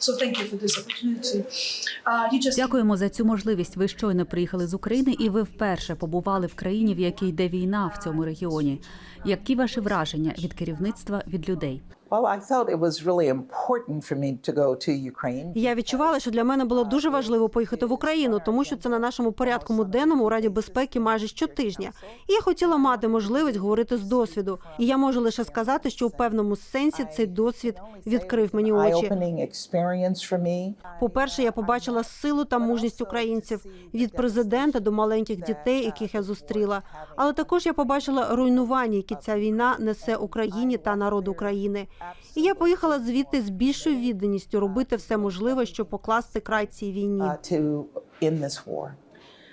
So thank you for this opportunity. Uh, you just Дякуємо за цю можливість. Ви щойно приїхали з України, і ви вперше побували в країні, в якій йде війна в цьому регіоні. Які ваші враження від керівництва від людей? Я відчувала, що для мене було дуже важливо поїхати в Україну, тому що це на нашому порядку денному у Раді безпеки майже щотижня. І я хотіла мати можливість говорити з досвіду. І я можу лише сказати, що у певному сенсі цей досвід відкрив мені очі. Me. По-перше, я побачила силу та мужність українців від президента до маленьких дітей, яких я зустріла. Але також я побачила руйнування, які ця війна несе Україні та народу України. І я поїхала звідти з більшою відданістю робити все можливе, щоб покласти край цій війні. uh,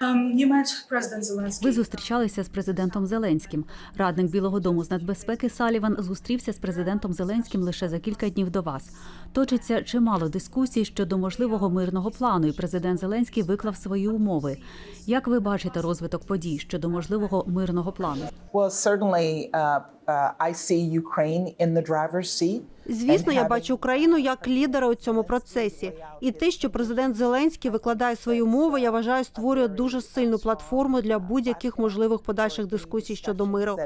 um. Ви зустрічалися з президентом Зеленським. Радник Білого Дому з нацбезпеки Саліван зустрівся з президентом Зеленським лише за кілька днів до вас. Точиться чимало дискусій щодо можливого мирного плану, і президент Зеленський виклав свої умови. Як ви бачите розвиток подій щодо можливого мирного плану? Uh, uh. Звісно, я бачу Україну як лідера у цьому процесі. І те, що президент Зеленський викладає свої умови, я вважаю, створює дуже сильну платформу для будь-яких можливих подальших дискусій щодо миру.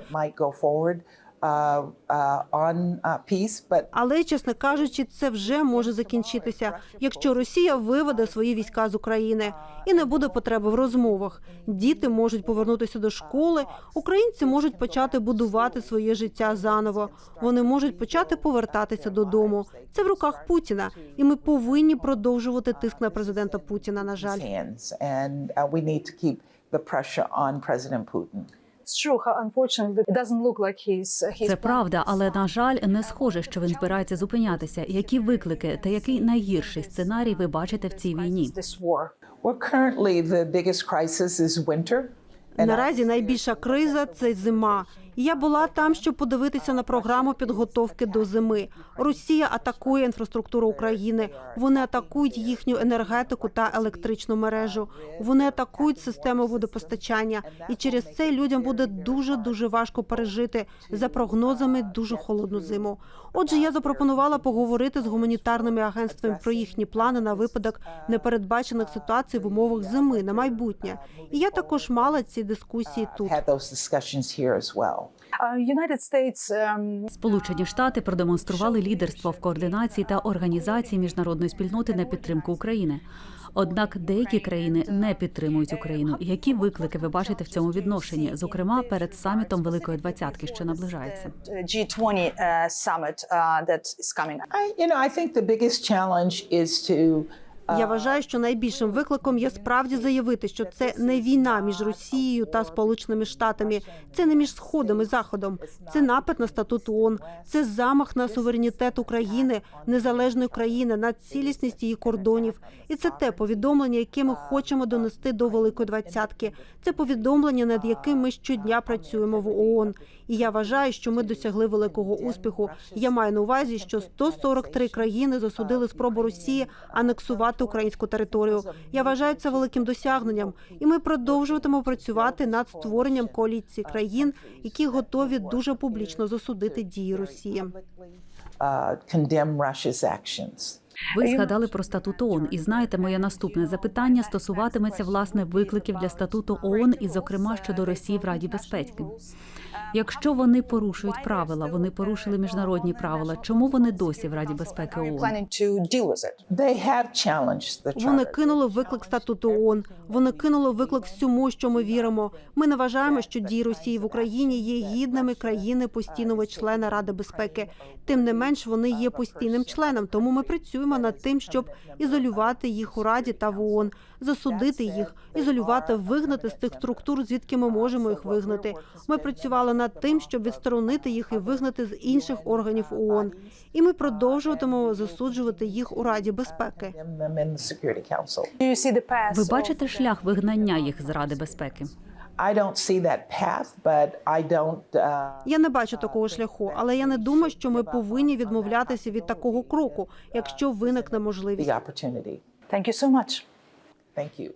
Uh, uh, uh, Але, чесно кажучи, це вже може закінчитися, якщо Росія виведе свої війська з України і не буде потреби в розмовах. Діти можуть повернутися до школи, українці можуть почати будувати своє життя заново. Вони можуть почати повертатися додому. Це в руках Путіна, і ми повинні продовжувати тиск на президента Путіна. На жаль. Це правда, але на жаль, не схоже, що він збирається зупинятися. Які виклики та який найгірший сценарій ви бачите в цій війні? Наразі найбільша криза це зима. Я була там, щоб подивитися на програму підготовки до зими. Росія атакує інфраструктуру України. Вони атакують їхню енергетику та електричну мережу. Вони атакують систему водопостачання, і через це людям буде дуже дуже важко пережити за прогнозами дуже холодну зиму. Отже, я запропонувала поговорити з гуманітарними агентствами про їхні плани на випадок непередбачених ситуацій в умовах зими на майбутнє. І я також мала ці дискусії тут. had those discussions here as well. United States. Um, Сполучені Штати продемонстрували лідерство в координації та організації міжнародної спільноти на підтримку України. Однак деякі країни не підтримують Україну. Які виклики ви бачите в цьому відношенні, зокрема перед самітом Великої Двадцятки, що наближається? G20 uh, summit uh, that is coming. I, you know, I think the biggest challenge is to Я вважаю, що найбільшим викликом є справді заявити, що це не війна між Росією та Сполученими Штатами, це не між сходом і заходом, це напад на статут ООН, це замах на суверенітет України, незалежної країни, на цілісність її кордонів. І це те повідомлення, яке ми хочемо донести до Великої Двадцятки. Це повідомлення, над яким ми щодня працюємо в ООН. І я вважаю, що ми досягли великого успіху. Я маю на увазі, що 143 країни засудили спробу Росії анексувати українську територію. Я вважаю це великим досягненням, і ми продовжуватимемо працювати над створенням коаліції країн, які готові дуже публічно засудити дії Росії. Ви згадали про статут ООН, і знаєте, моє наступне запитання стосуватиметься власне викликів для статуту ООН, і зокрема щодо Росії в Раді безпеки. Якщо вони порушують правила, вони порушили міжнародні правила. Чому вони досі в Раді безпеки ООН? Вони кинули виклик статуту ООН. Вони кинули виклик всьому, що ми віримо. Ми не вважаємо, що дії Росії в Україні є гідними країни постійного члена Ради безпеки. Тим не менш, вони є постійним членом. Тому ми працюємо над тим, щоб ізолювати їх у Раді та в ООН, засудити їх, ізолювати, вигнати з тих структур, звідки ми можемо їх вигнати. Ми працювали над тим, щоб відсторонити їх і вигнати з інших органів ООН. І ми продовжуватимемо засуджувати їх у Раді безпеки. Ви бачите шлях вигнання їх з Ради безпеки? Uh, Я не бачу такого шляху, але я не думаю, що ми повинні відмовлятися від такого кроку, якщо виникне можливість. opportunity. Thank you so much. Thank you.